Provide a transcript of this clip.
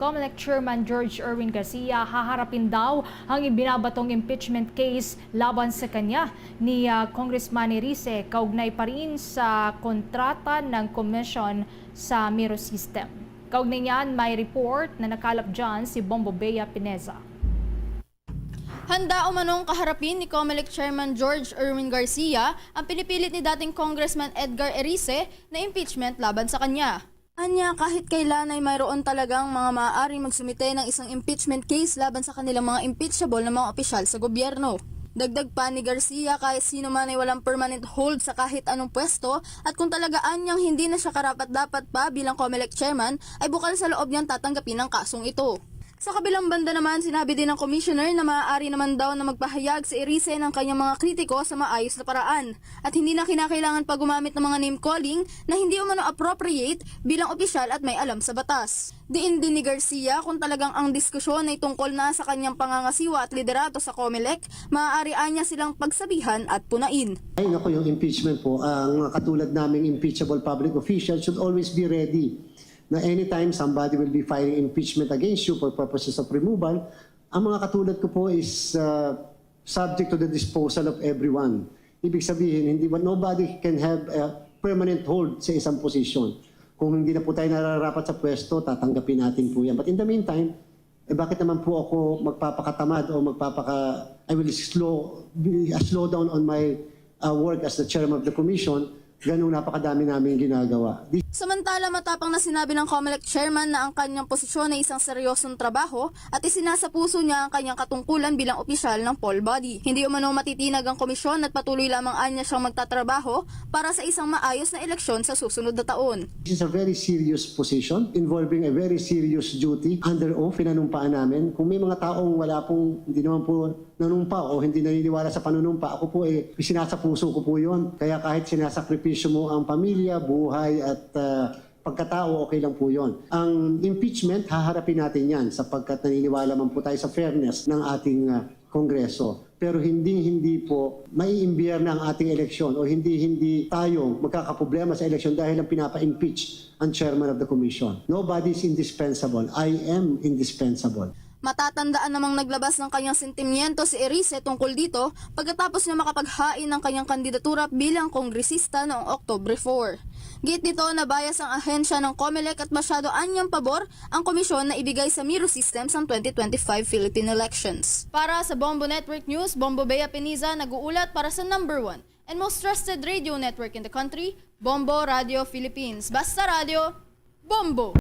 COMELEC Chairman George Erwin Garcia haharapin daw ang ibinabatong impeachment case laban sa kanya ni ah, Congressman Erice kaugnay pa rin sa kontrata ng komisyon sa Miro System. Kaugnay niyan may report na nakalap dyan si Bombo Bea Pineza. Handa umanong kaharapin ni COMELEC Chairman George Erwin Garcia ang pinipilit ni dating Congressman Edgar Erice na impeachment laban sa kanya. Anya, kahit kailan ay mayroon talagang mga maaaring magsumite ng isang impeachment case laban sa kanilang mga impeachable na mga opisyal sa gobyerno. Dagdag pa ni Garcia kahit sino man ay walang permanent hold sa kahit anong pwesto at kung talaga anyang hindi na siya karapat dapat pa bilang COMELEC chairman ay bukal sa loob niyang tatanggapin ang kasong ito. Sa kabilang banda naman, sinabi din ng commissioner na maaari naman daw na magpahayag si Erice ng kanyang mga kritiko sa maayos na paraan at hindi na kinakailangan pa gumamit ng mga name calling na hindi umano appropriate bilang opisyal at may alam sa batas. Diin din ni Garcia kung talagang ang diskusyon ay tungkol na sa kanyang pangangasiwa at liderato sa COMELEC, maaari niya silang pagsabihan at punain. Ay, nako, yung impeachment po, ang katulad naming impeachable public officials should always be ready na anytime somebody will be filing impeachment against you for purposes of removal, ang mga katulad ko po is uh, subject to the disposal of everyone. Ibig sabihin, hindi nobody can have a permanent hold sa isang position. Kung hindi na po tayo nararapat sa pwesto, tatanggapin natin po yan. But in the meantime, eh bakit naman po ako magpapakatamad o magpapaka I will slow slow down on my uh, work as the chairman of the commission ganung napakadami namin ginagawa. This Samantala matapang na sinabi ng COMELEC chairman na ang kanyang posisyon ay isang seryosong trabaho at isinasa puso niya ang kanyang katungkulan bilang opisyal ng poll body. Hindi umano matitinag ang komisyon at patuloy lamang anya siyang magtatrabaho para sa isang maayos na eleksyon sa susunod na taon. is a very serious position involving a very serious duty under oath pinanumpaan namin. Kung may mga taong wala pong hindi naman po nanumpa o hindi naniniwala sa panunumpa, ako po eh sinasa puso ko po yon. Kaya kahit sinasakripisyo mo ang pamilya, buhay at uh, pagkatao, okay lang po yon. Ang impeachment, haharapin natin yan sapagkat naniniwala man po tayo sa fairness ng ating uh, Kongreso. Pero hindi hindi po maiimbyer na ang ating eleksyon o hindi hindi tayo magkakaproblema sa eleksyon dahil lang pinapa-impeach ang chairman of the commission. Nobody is indispensable. I am indispensable. Matatandaan namang naglabas ng kanyang sentimiento si Erice tungkol dito pagkatapos niya makapaghain ng kanyang kandidatura bilang kongresista noong Oktobre 4. Git nito na bias ang ahensya ng COMELEC at masyado anyang pabor ang komisyon na ibigay sa Miro Systems ang 2025 Philippine elections. Para sa Bombo Network News, Bombo Bea Peniza nag-uulat para sa number one and most trusted radio network in the country, Bombo Radio Philippines. Basta Radio, Bombo!